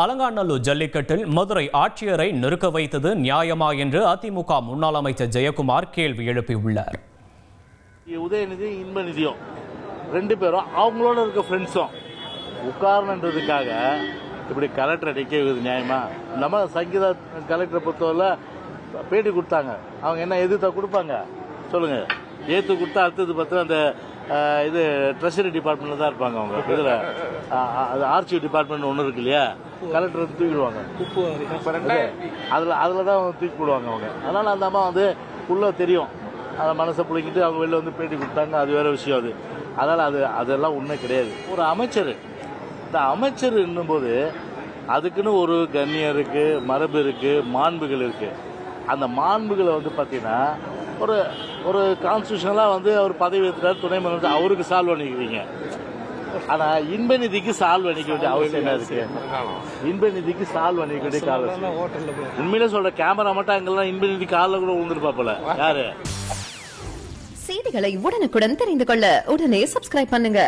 அலங்காநல்லூர் ஜல்லிக்கட்டில் மதுரை ஆட்சியரை நெருக்க வைத்தது நியாயமா என்று அதிமுக முன்னாள் அமைச்சர் ஜெயக்குமார் கேள்வி எழுப்பியுள்ளார். உதயநிதி இன்பநிதியும் ரெண்டு பேரும் அவங்களோட இருக்க ஃப்ரெண்ட்ஸும் உட்காரணுன்றதுக்காக இப்படி கலெக்டரை நிற்க வைக்கிறது நியாயமா? நம்ம சங்கீதா கலெக்டரை பொறுத்தவரை பேட்டி கொடுத்தாங்க. அவங்க என்ன எதிர்த்தா கொடுப்பாங்க? சொல்லுங்க. ஏற்று கொடுத்தா அடுத்தது பார்த்தா அந்த இது ட்ரெஷரி டிபார்ட்மெண்ட்டில் தான் இருப்பாங்க அவங்க. இதில் அது ஆர்ச்சி டிபார்ட்மெண்ட் ஒன்று இருக்கு இல்லையா? கலெக்டர் தூக்கிடுவாங்க. அதில் அதில் தான் வந்து தூக்கி போடுவாங்க அவங்க. அதனால் அந்த அம்மா வந்து உள்ள தெரியும். அந்த மனசை பிடிக்கிட்டு அவங்க வெளில வந்து பேட்டி கொடுத்தாங்க. அது வேற விஷயம் அது. அதனால் அது அதெல்லாம் உண்மை கிடையாது. ஒரு அமைச்சர். இந்த அமைச்சர் என்னும்போது அதுக்குன்னு ஒரு கண்ணியம் இருக்குது மரபு இருக்குது மாண்புகள் இருக்குது அந்த மாண்புகளை வந்து பார்த்தீங்கன்னா ஒரு ஒரு கான்ஸ்டியூஷனலாக வந்து அவர் பதவி ஏற்றுறாரு துணை முதலமைச்சர். அவருக்கு சால்வ் பண்ணிக்கிறீங்க. ஆனால் இன்ப நிதிக்கு சால்வ் பண்ணிக்க வேண்டிய அவசியம் என்ன இருக்கு? இன்ப நிதிக்கு சால்வ் பண்ணிக்க வேண்டிய காலம் உண்மையிலே சொல்ற கேமரா மட்டும் அங்கெல்லாம் இன்ப நிதி காலில் கூட விழுந்துருப்பாப்புல யாரு? செய்திகளை உடனுக்குடன் தெரிந்து கொள்ள உடனே சப்ஸ்கிரைப் பண்ணுங்க.